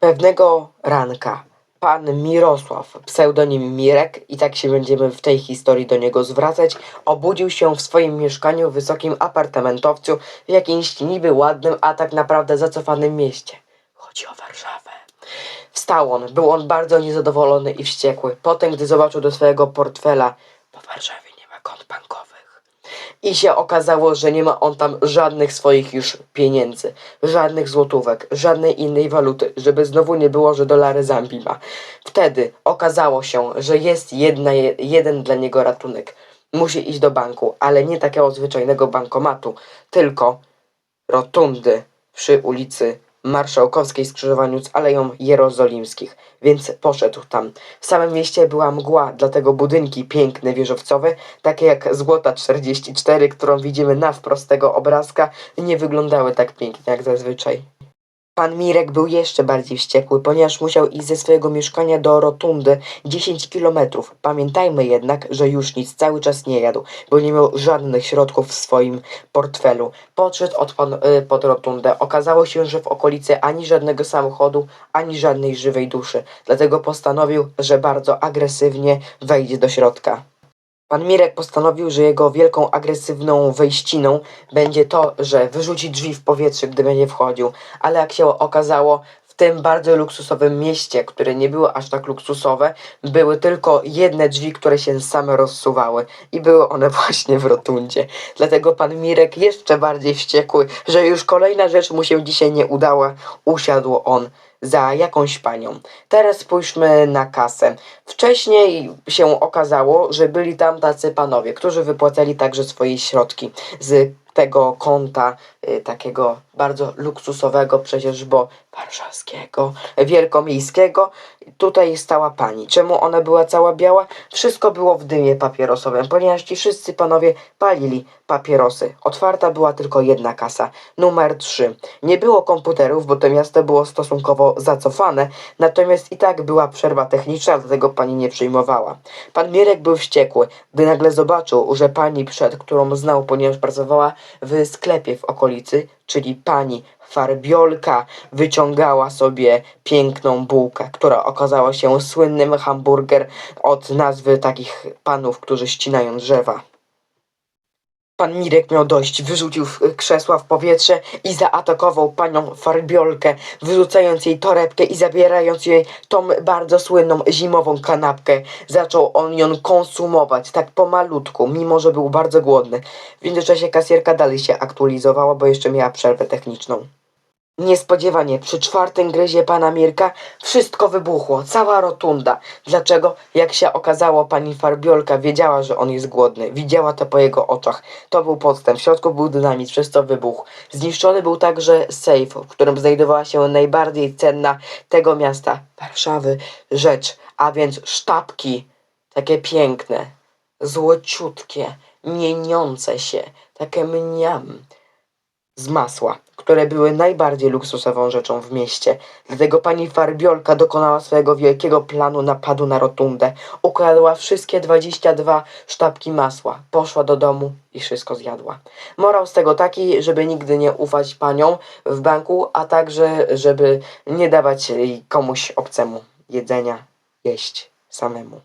Pewnego ranka pan Mirosław, pseudonim Mirek, i tak się będziemy w tej historii do niego zwracać, obudził się w swoim mieszkaniu w wysokim apartamentowcu w jakimś niby ładnym, a tak naprawdę zacofanym mieście. Chodzi o Warszawę. Wstał on, był on bardzo niezadowolony i wściekły. Potem, gdy zobaczył do swojego portfela, po Warszawie nie ma kont. I się okazało, że nie ma on tam żadnych swoich już pieniędzy, żadnych złotówek, żadnej innej waluty, żeby znowu nie było, że dolary Zambii ma. Wtedy okazało się, że jest jedna, jeden dla niego ratunek. Musi iść do banku, ale nie takiego zwyczajnego bankomatu, tylko rotundy przy ulicy Marszałkowskiej skrzyżowaniu z Aleją Jerozolimskich, więc poszedł tam. W samym mieście była mgła, dlatego budynki piękne, wieżowcowe, takie jak Złota 44, którą widzimy na wprost tego obrazka, nie wyglądały tak pięknie jak zazwyczaj. Pan Mirek był jeszcze bardziej wściekły, ponieważ musiał iść ze swojego mieszkania do rotundy 10 kilometrów. Pamiętajmy jednak, że już nic cały czas nie jadł, bo nie miał żadnych środków w swoim portfelu. Podszedł od pan, y, pod rotundę. Okazało się, że w okolicy ani żadnego samochodu, ani żadnej żywej duszy. Dlatego postanowił, że bardzo agresywnie wejdzie do środka. Pan Mirek postanowił, że jego wielką agresywną wejściną będzie to, że wyrzuci drzwi w powietrze, gdy będzie wchodził. Ale jak się okazało, w tym bardzo luksusowym mieście, które nie było aż tak luksusowe, były tylko jedne drzwi, które się same rozsuwały. I były one właśnie w rotundzie. Dlatego pan Mirek jeszcze bardziej wściekły, że już kolejna rzecz mu się dzisiaj nie udała, usiadł on za jakąś panią. Teraz spójrzmy na kasę. Wcześniej się okazało, że byli tam tacy panowie, którzy wypłacali także swoje środki z tego konta y, takiego bardzo luksusowego przecież, bo warszawskiego, wielkomiejskiego. Tutaj stała pani. Czemu ona była cała biała? Wszystko było w dymie papierosowym, ponieważ ci wszyscy panowie palili papierosy. Otwarta była tylko jedna kasa, numer 3. Nie było komputerów, bo to miasto było stosunkowo zacofane, natomiast i tak była przerwa techniczna, dlatego pani nie przyjmowała. Pan Mirek był wściekły, gdy nagle zobaczył, że pani przed, którą znał, ponieważ pracowała w sklepie w okolicy, czyli pani farbiolka wyciągała sobie piękną bułkę, która okazała się słynnym hamburger od nazwy takich panów, którzy ścinają drzewa. Pan Mirek miał dość, wyrzucił w- krzesła w powietrze i zaatakował panią farbiolkę, wyrzucając jej torebkę i zabierając jej tą bardzo słynną zimową kanapkę. Zaczął on ją konsumować tak pomalutku, mimo że był bardzo głodny. W międzyczasie kasjerka dalej się aktualizowała, bo jeszcze miała przerwę techniczną. Niespodziewanie przy czwartym gryzie pana Mirka wszystko wybuchło, cała rotunda. Dlaczego? Jak się okazało, pani Farbiolka wiedziała, że on jest głodny. Widziała to po jego oczach. To był podstęp. W środku był dynamit, przez to wybuchł. Zniszczony był także sejf, w którym znajdowała się najbardziej cenna tego miasta, Warszawy, rzecz, a więc sztabki. Takie piękne, złociutkie, mieniące się, takie mniam z masła, które były najbardziej luksusową rzeczą w mieście. Dlatego pani Farbiolka dokonała swojego wielkiego planu napadu na rotundę. Ukradła wszystkie 22 sztabki masła. Poszła do domu i wszystko zjadła. Morał z tego taki, żeby nigdy nie ufać paniom w banku, a także, żeby nie dawać komuś obcemu jedzenia jeść samemu.